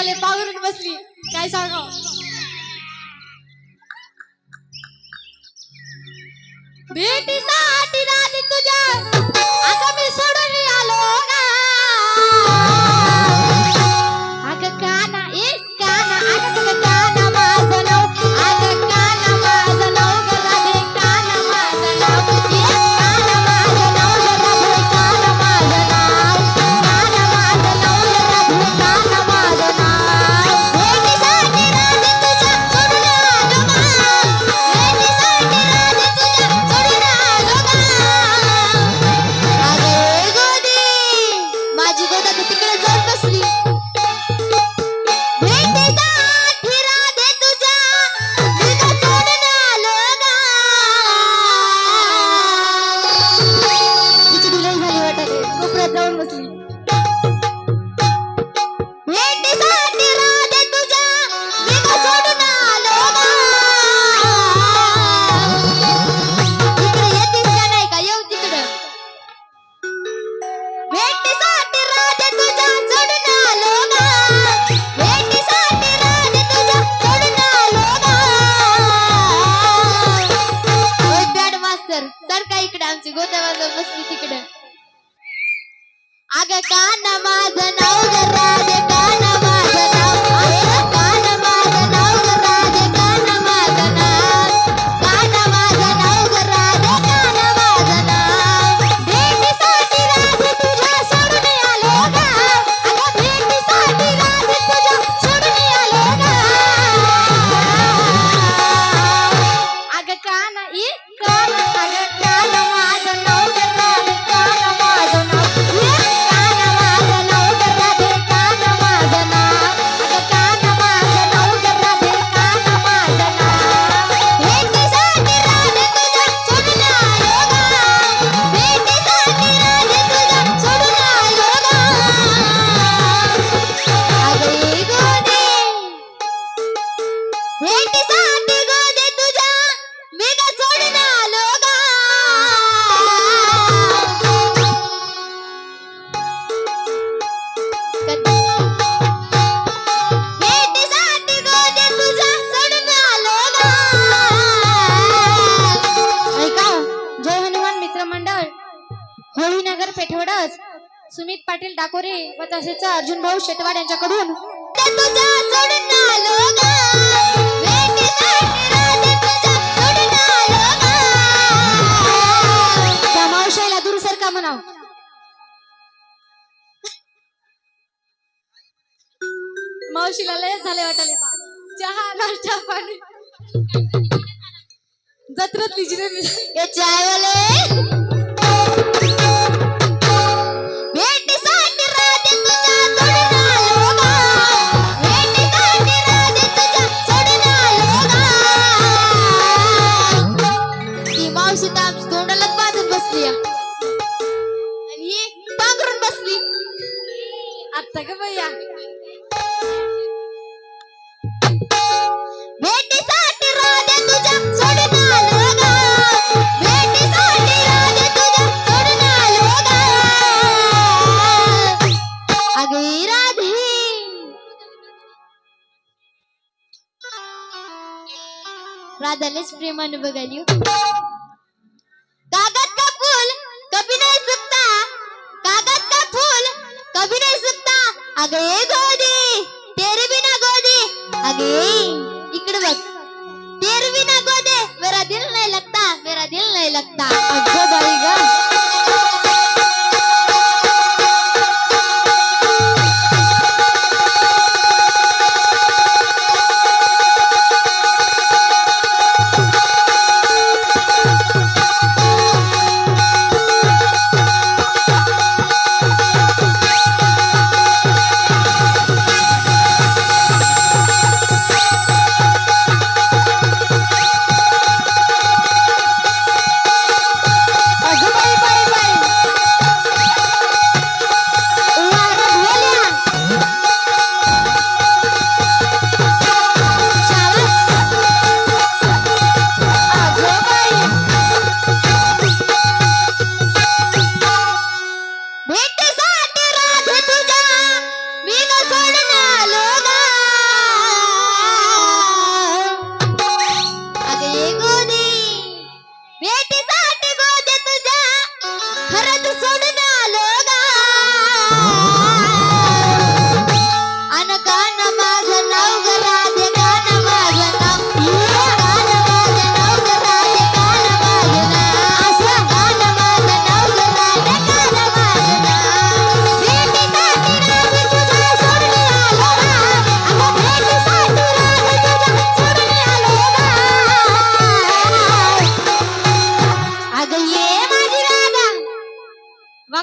झाले पावरून बसली. काय सांगाव? भेटीसाठी राणी तुझ्या. सुमित पाटील डाकोरे व तसेच अर्जुन भाऊ शेटवाड यांच्याकडून मावशाईला दूर सरका म्हणाव? मावशीला लय झाले वाटाले चहा नाश्ता पाणी. जत्रत लिजिले चाय वाले खरंच प्रेमाने बघायला. कागद का फुल कभी नाही सुकता कागद का फुल कभी नाही सुकता अगे गोदी तेरे बिना गोदी। अगे इकडे बघ. तेरे बिना गोदे मेरा दिल नाही लगता मेरा दिल नाही लगता. अगं बाई गा.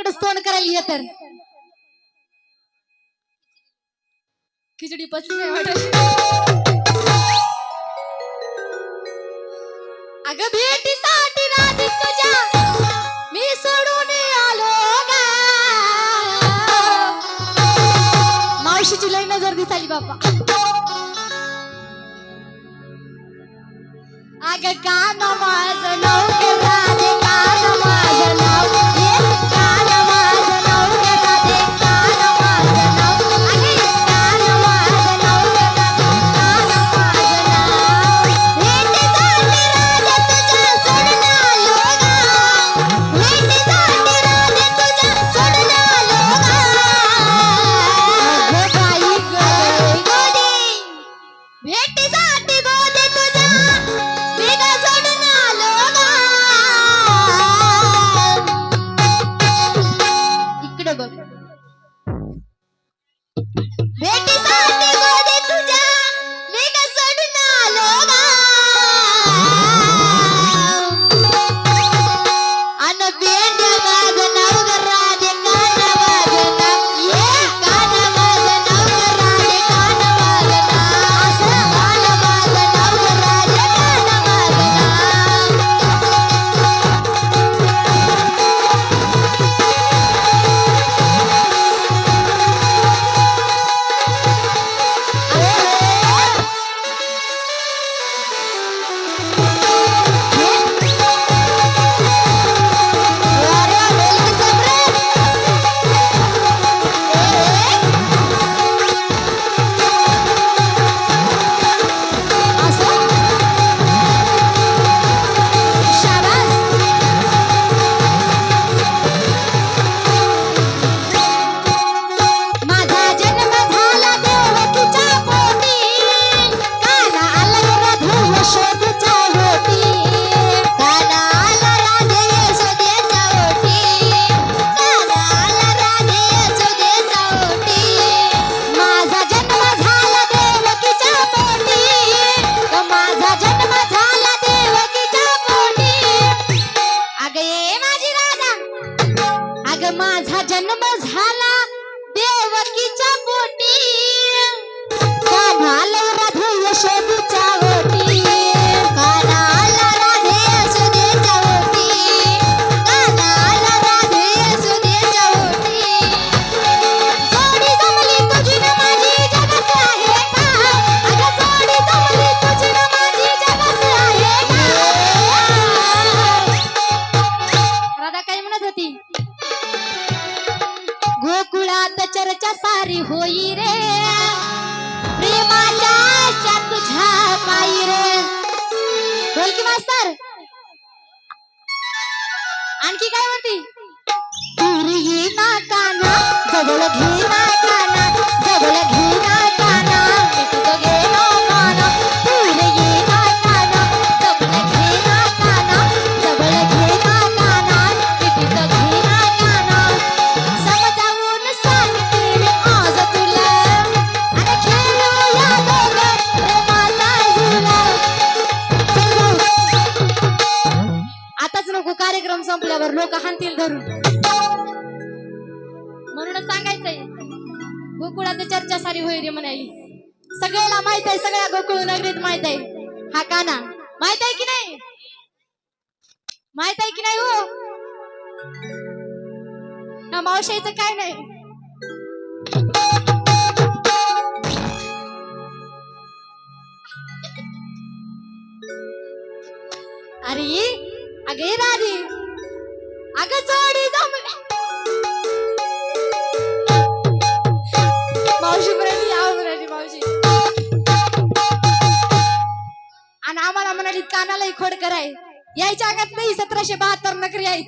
तुझ्याकडेच तोंड करायला हे खिचडी पचली नाही अगं भेटीसाठी राधी तुझ्या मी सोडून आलो मावशीची लई नजर दिसाली बाबा अग का नमाज नवके झाले? आहे गोकुळात चर्चा सारी होईल म्हणाली. सगळ्याला माहीत आहे सगळ्या गोकुळ नगरीत माहीत आहे. हा काना माहीत आहे की नाही? माहीत आहे की नाही हो? ना मावशाईचं काय नाही? अरे अगे राधी. अगं चोडी जम आणि आम्हाला म्हणाली कानालाही खोड आहे. यायच्या आगात नाही सतराशे बहात्तर नकरी आहेत.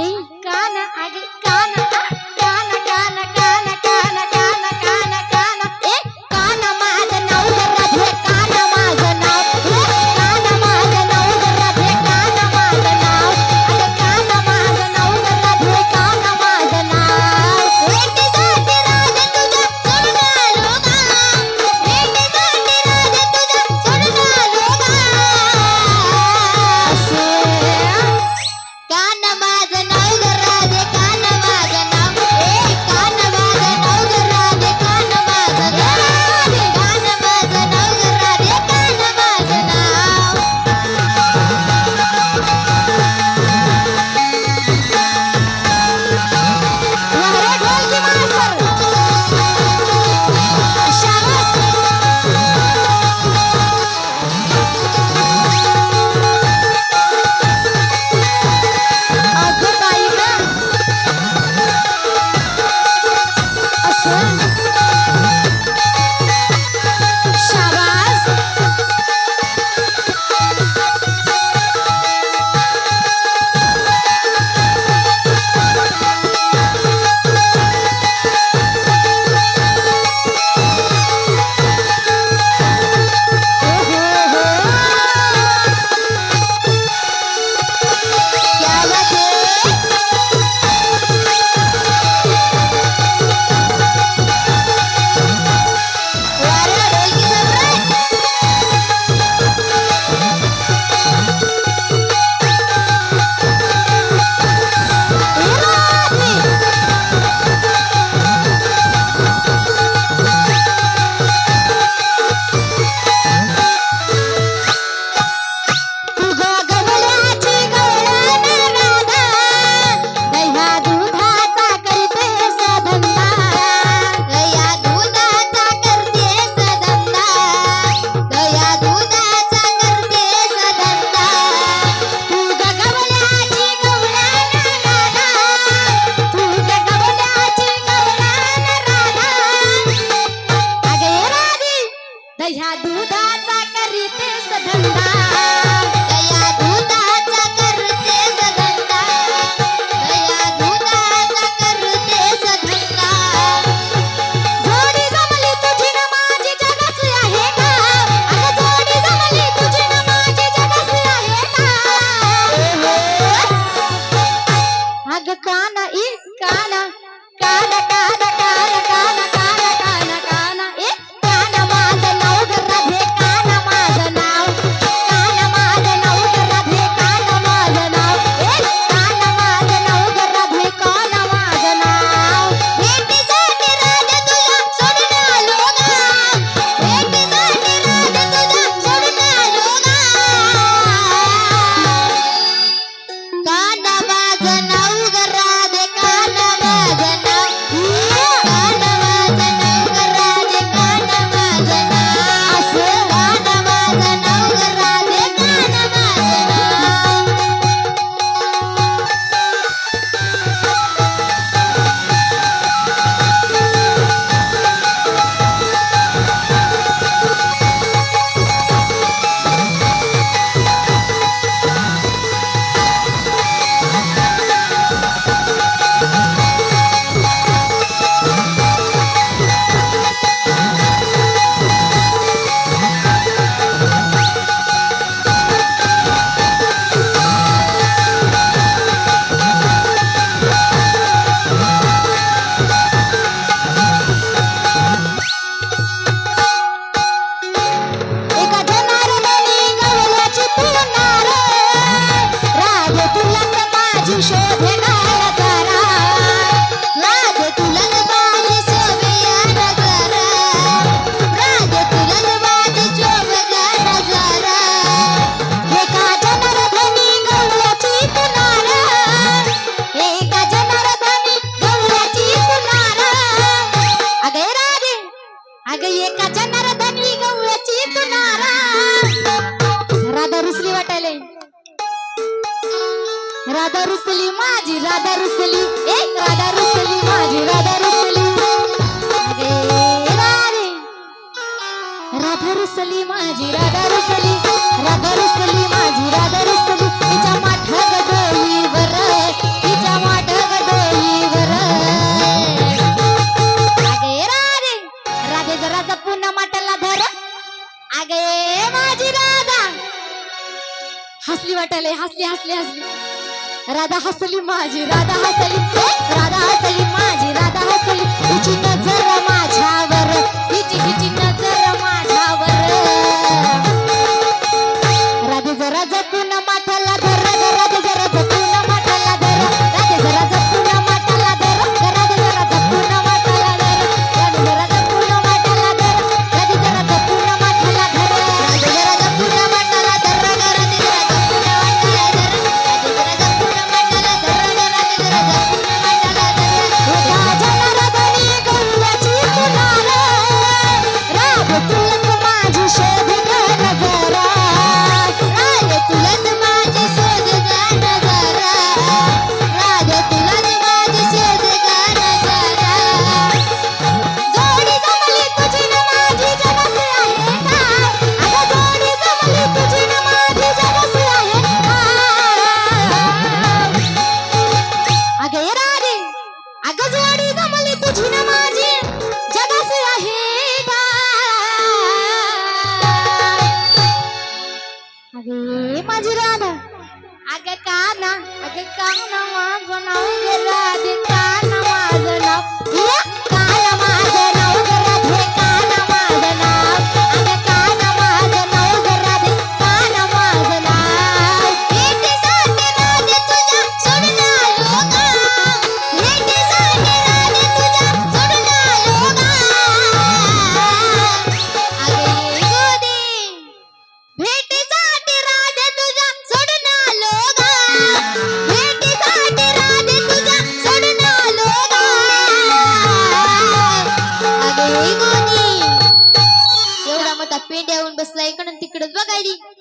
आहे. अगं एकाच्या नरधनवी गव्याची तुनारा राधा रुसली वाटायले. राधा रुसली माझी राधा रुसली. एक राधा रुसली माझी राधा रुसली. राधा रुसली माझी राधा रुसली. राधा रुसली माझी राधा अगे माझी राधा. हसली वाटायला हसली हसली हसली. राधा हसली माझी राधा हसली. राधा हसली माझी राधा हसली. तिची नजर माझ्यावर. तिची तिची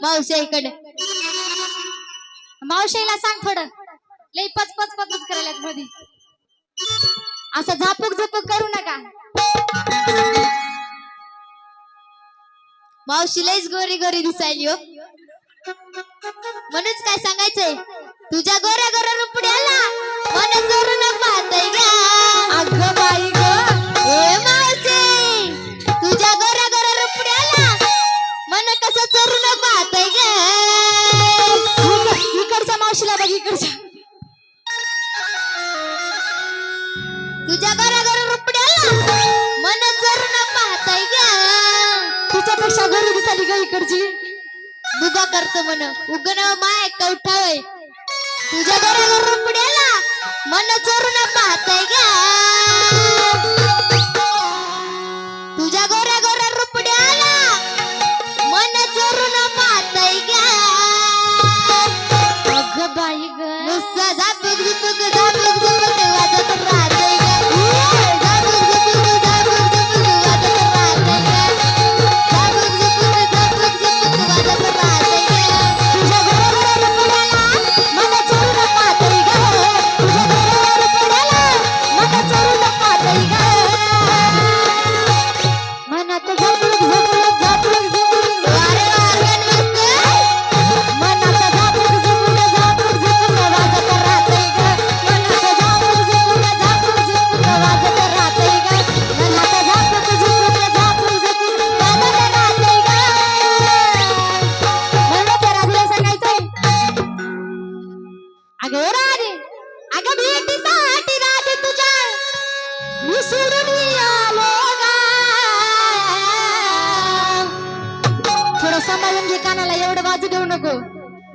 मावशी इकडे मावशीला सांग थोडं. लई पच पच पच करायला मधी. असं झापूक झपूक करू नका. मावशी लईच गोरी गोरी दिसायली हो. म्हणूनच काय सांगायचंय? तुझ्या गोऱ्या गोऱ्या रुपड्याला मन जोरून पाहतय का अगं बाई मजा करतो मन उगण माय कवठाय तुझ्या बरोबर रुपडेला मन चोरून पाहताय का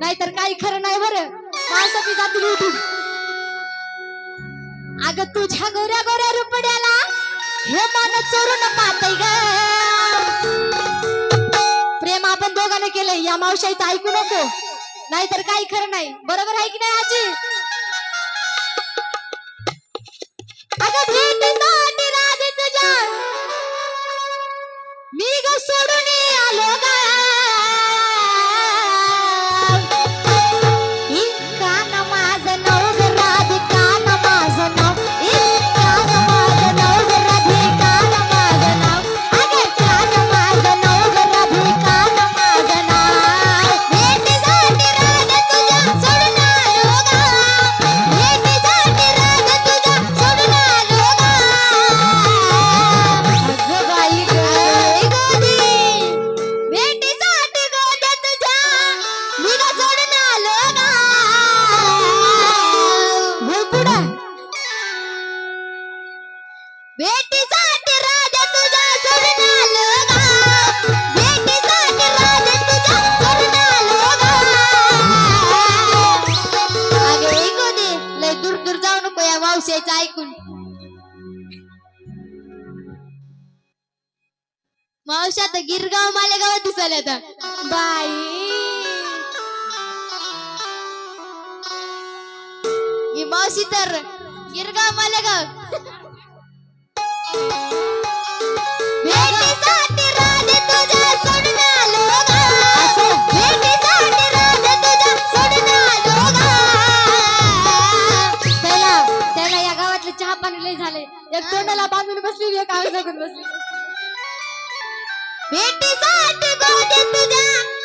नाहीतर काही खरं नाही बरं. माणसाची जातील उठून अग तुझ्या गोऱ्या गोऱ्या रुपड्याला हे मान चोरून पाहतय ग. प्रेम आपण दोघांनी केलंय या मावशाईचं ऐकू नको. नाहीतर काही खरं नाही. बरोबर आहे की नाही आजी? मी ग सोडून आलो गा. या गावातले चहा पाणी लय झाले. एक तोंडाला बांधून बसली एक आग जगून बसली. भेटीसाठी तुझ्या